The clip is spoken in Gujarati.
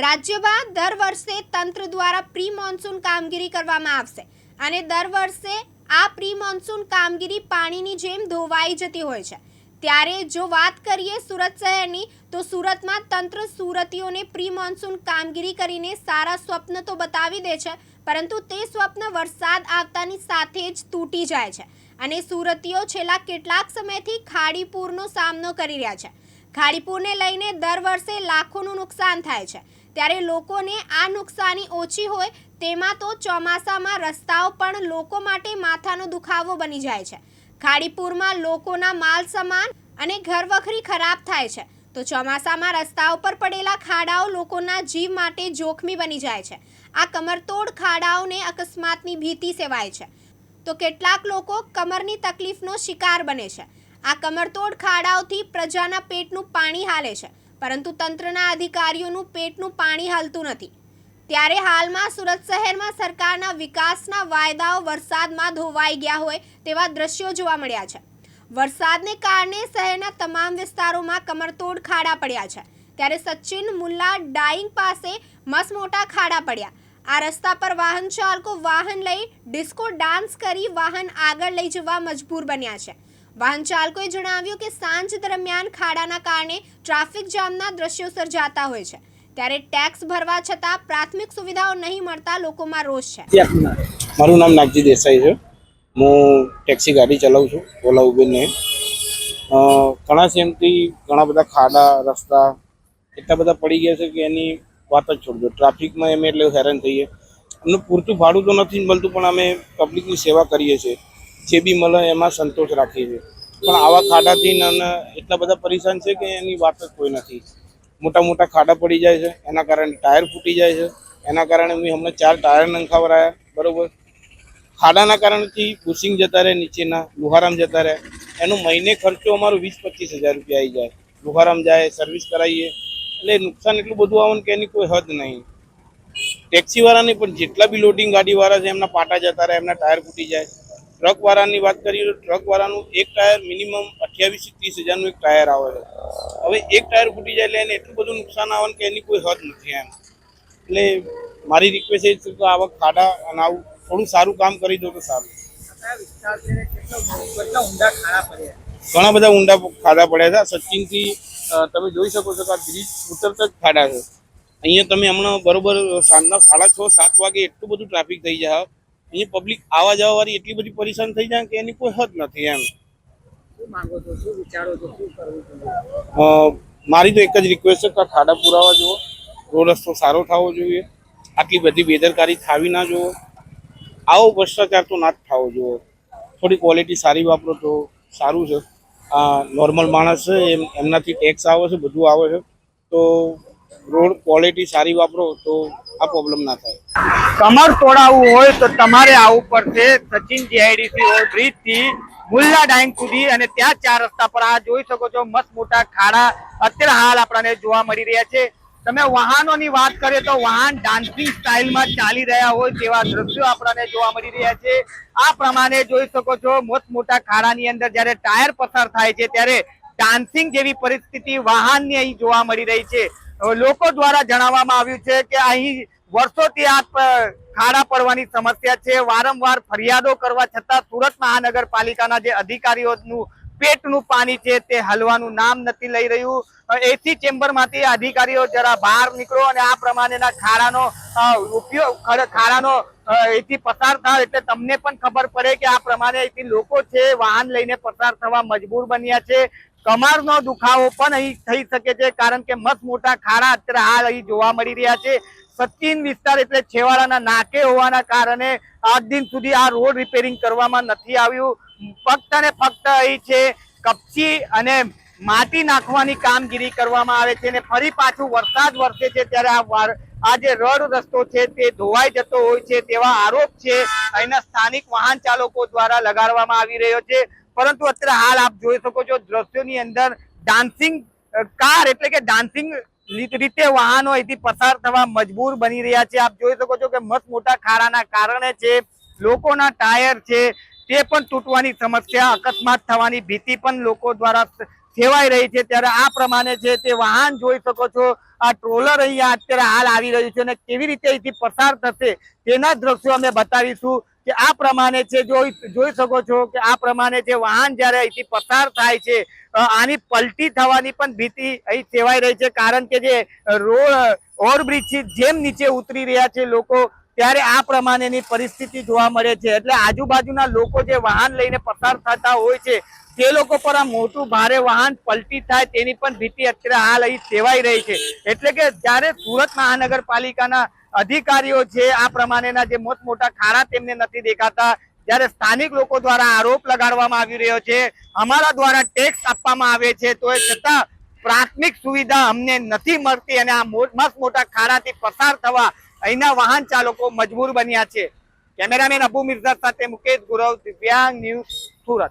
રાજ્યમાં દર વર્ષે તંત્ર દ્વારા પ્રી મોન્સૂન કામગીરી કરવામાં આવશે અને દર વર્ષે આ પ્રી મોન્સૂન કામગીરી પાણીની જેમ ધોવાઈ જતી હોય છે. ત્યારે જો વાત કરીએ સુરત શહેરની, તો સુરતમાં તંત્ર સુરતીઓને પ્રી મોન્સૂન કામગીરી કરીને સારા સ્વપ્ન તો બતાવી દે છે, પરંતુ તે સ્વપ્ન વરસાદ આવતાની સાથે જ તૂટી જાય છે અને સુરતીઓ છેલ્લા કેટલાક સમયથી ખાડીપૂરનો સામનો કરી રહ્યા છે. ખાડીપૂરને લઈને દર વર્ષે લાખોનું નુકસાન થાય છે. ત્યારે લોકોને આ નુકસાની ઓછી હોય તેમાં તો ચોમાસામાં રસ્તાઓ પણ લોકો માટે માથાનો દુખાવો બની જાય છે. ખાડીપુરમાં લોકોના માલ સામાન અને ઘરવખરી ખરાબ થાય છે. તો ચોમાસામાં રસ્તાઓ પર પડેલા ખાડાઓ લોકોના જીવ માટે જોખમી બની જાય છે. આ કમરતોડ ખાડાઓને અકસ્માતની ભીતિ સેવાય છે. તો કેટલાક લોકો કમરની તકલીફનો શિકાર બને છે. આ કમરતોડ ખાડાઓથી પ્રજાના પેટનું પાણી હાલે છે. પરંતુ તંત્રના અધિકારીઓનું પેટનું પાણી હાલતું નથી. ત્યારે હાલમાં સુરત શહેરમાં સરકારના વિકાસના વાયદાઓ વરસાદમાં ધોવાઈ ગયા હોય તેવા દ્રશ્યો જોવા મળ્યા છે. વરસાદને કારણે શહેરના તમામ વિસ્તારોમાં કમરતોડ ખાડા પડ્યા છે. ત્યારે સચિન મુલ્લા ડાઈંગ પાસે મસ મોટા ખાડા પડ્યા. આ રસ્તા પર વાહન ચાલકો વાહન લઈ ડિસ્કો ડાન્સ કરી વાહન આગળ લઈ જવા મજબૂર બન્યા છે. વાહન ચાલકોએ જણાવ્યું કે સાંજ દરમિયાન ખાડાના કારણે ટ્રાફિક જામના દ્રશ્યો સર્જાતા હોય છે. ત્યારે ટેક્સ ભરવા છતાં પ્રાથમિક સુવિધાઓ નહીં મળતા લોકોમાં રોષ છે. મારું નામ નાગજી દેસાઈ છે. હું ટેક્સી ગાડી ચલાવું છું ઓલા ઉબેરને ઘણા સેમથી ઘણા બધા ખાડા, રસ્તા, એટલા બધા પડી ગયા છે કે એની વાત જ છોડજો. ટ્રાફિકમાં એમ એટલે હેરાન થઈએ. અમને પૂરતું ભાડું તો નથી મળતું, પણ અમે પબ્લિકની સેવા કરીએ છીએ. જે બી મળે એમાં સંતોષ રાખીએ છીએ. પણ આવા ખાડાથી ન ન એટલા બધા પરેશાન છે કે એની વાત જ કોઈ નથી. મોટા મોટા ખાડા પડી જાય છે, એના કારણે ટાયર ફૂટી જાય છે, એના કારણે મેં હમણાં ચાર ટાયર નંખાવરાયા, બરાબર? ખાડાના કારણથી બુશિંગ જતા રહે, નીચેના, લુહારામ જતા રહે. એનો મહિને ખર્ચો અમારો વીસ પચીસ હજાર રૂપિયા આવી જાય. લુહારામ જાય સર્વિસ કરાવીએ એટલે નુકસાન એટલું બધું આવે કે એની કોઈ હદ નહીં. ટેક્સીવાળાની પણ જેટલા બી લોડિંગ ગાડીવાળા છે, એમના પાટા જતા રહે, એમના ટાયર ફૂટી જાય. ટ્રક વાળાની વાત કરીએ તો ટ્રક વાળાનું એક ટાયર મિનિમમ અઠ્યાવીસથી ત્રીસ હજારનું એક ટાયર આવે છે. હવે એક ટાયર ફૂટી જાય એટલે એને એટલું બધું નુકસાન આવે કે એની કોઈ હદ નથી એમ. એટલે મારી રિક્વેસ્ટ એ છે કે આવા ખાડા અને આવું થોડું સારું કામ કરી દો તો સારું. ઘણા બધા ઊંડા ખાડા પડ્યા હતા સચિનથી તમે જોઈ શકો છો કે આ બ્રિજ ઉતરતા જ ખાડા છે. અહીંયા તમે હમણાં બરોબર સાંજના સાડા છ, સાત વાગે એટલું બધું ટ્રાફિક થઈ જાય. અહીંયા પબ્લિક આવા જવા વાળી એટલી બધી પરેશાન થઈ જાય કે એની કોઈ હદ નથી એમ. મારી તો એક જ રિક્વેસ્ટ છે કે ખાડા પુરાવા જુઓ. રોડ રસ્તો સારો થવો જોઈએ. આટલી બધી બેદરકારી થાવી ના જુઓ. આવો ભ્રષ્ટાચાર તો ના જ થવો જુઓ. થોડી ક્વોલિટી સારી વાપરો તો સારું છે. આ નોર્મલ માણસ છે એમ એમનાથી ટેક્સ આવે છે બધું આવે છે. તો રોડ ક્વોલિટી સારી વાપરો તો આ પ્રોબ્લેમ ના થાય. કમર તોડાવવું હોય તો તમારે આવવું પડશે સચિન જીઆઈડીસી રોડ બ્રિજથી મુલ્લા ડાઈંગ સુધી અને ત્યાં ચાર રસ્તા પર આ જોઈ શકો છો, મસ્ત મોટા ખાડા. અત્યારે હાલ આપણને જોવા મળી રહ્યા છે. તમે વાહનોની વાત કરીએ તો વાહન ડાન્સિંગ સ્ટાઇલમાં ચાલી રહ્યા હોય તેવા દ્રશ્યો આપણને જોવા મળી રહ્યા છે. આ પ્રમાણે જોઈ શકો છો મોટ મોટા ખાડાની અંદર જ્યારે ટાયર પસાર થાય છે ત્યારે ડાન્સિંગ જેવી પરિસ્થિતિ વાહનની અહીં જોવા મળી રહી છે. લોકો દ્વારા જણાવવામાં આવ્યું છે કે અહીં વર્ષોથી આ ખાડા પડવાની સમસ્યા છે. વારંવાર ફરિયાદો કરવા છતાં સુરત મહાનગરપાલિકાના જે અધિકારીઓનું પેટનું પાણી છે તે હલવાનું નામ નથી લઈ રહ્યું. એસી ચેમ્બરમાંથી અધિકારીઓ જરા બહાર નીકળો અને આ પ્રમાણેના ખાડાનો ઉપયોગ ખાડાનો એથી પસાર થાય એટલે તમને પણ ખબર પડે કે આ પ્રમાણે અહીંથી લોકો છે વાહન લઈને પસાર થવા મજબૂર બન્યા છે. કમરનો દુખાવો પણ અહીં થઈ શકે છે કારણ કે મસ્ત મોટા ખાડા અત્યારે હાલ અહીં જોવા મળી રહ્યા છે. સચિન વિસ્તાર એટલે છેવાડાના નાકે હોવાના કારણે આજ દિન સુધી આ રોડ રિપેરિંગ કરવામાં નથી આવ્યું. ફક્ત ને ફક્ત અહીં છે કપચી અને માટી નાખવાની કામગીરી કરવામાં આવે છે અને ફરી પાછું વરસાદ વરસે છે ત્યારે આ જે રોડ રસ્તો છે તે ધોવાઈ જતો હોય છે તેવા આરોપ છે અહીંના સ્થાનિક વાહન ચાલકો દ્વારા લગાડવામાં આવી રહ્યો છે. પરંતુ અત્યારે હાલ આપ જોઈ શકો છો દ્રશ્યોની અંદર ડાન્સિંગ કાર એટલે કે ડાન્સિંગ રીતે વાહનો અહીંથી પસાર થવા મજબૂર બની રહ્યા છે. આપ જોઈ શકો છો કે મસ્ત મોટા ખાડાના કારણે છે, લોકોના ટાયર છે, તે પણ તૂટવાની સમસ્યા, અકસ્માત થવાની ભીતિ પણ લોકો દ્વારા સેવાઈ રહી છે. ત્યારે આ પ્રમાણે છે તે વાહન જોઈ શકો છો, આ ટ્રોલર અહીંયા અત્યારે હાલ આવી રહ્યું છે અને કેવી રીતે અહીંથી પસાર થશે તેના દ્રશ્યો અમે બતાવીશું. કે આ પ્રમાણે છે, જોઈ જોઈ શકો છો કે આ પ્રમાણે જે વાહન જ્યારે અહીંથી પસાર થાય છે આની પલટી થવાની પણ ભીતિ અહીં સેવાઈ રહી છે. કારણ કે જે રોડ, ઓવરબ્રિજથી જેમ નીચે ઉતરી રહ્યા છે લોકો, ત્યારે આ પ્રમાણેની પરિસ્થિતિ જોવા મળે છે. એટલે આજુબાજુના લોકો જે વાહન લઈને પસાર થતા હોય છે, તે લોકો પર આ મોટું ભારે વાહન પલટી થાય તેની પણ ભીતિ અત્યારે હાલ અહીં સેવાઈ રહી છે. એટલે કે જ્યારે સુરત મહાનગરપાલિકાના અધિકારીઓ છે, આ પ્રમાણેના જે મોટ મોટા ખાડા તેમને નથી દેખાતા. જ્યારે સ્થાનિક લોકો દ્વારા આરોપ લગાડવામાં આવી રહ્યો છે, અમારા દ્વારા ટેક્સ આપવામાં આવે છે, તો એ છતાં પ્રાથમિક સુવિધા અમને નથી મળતી અને આ મસ્ત મોટા ખાડાથી પસાર થવા અહીંના વાહન ચાલકો મજબૂર બન્યા છે. કેમેરામેન અબુ મિર્ઝા સાથે મુકેશ ગુરવ, દિવ્યાંગ ન્યૂઝ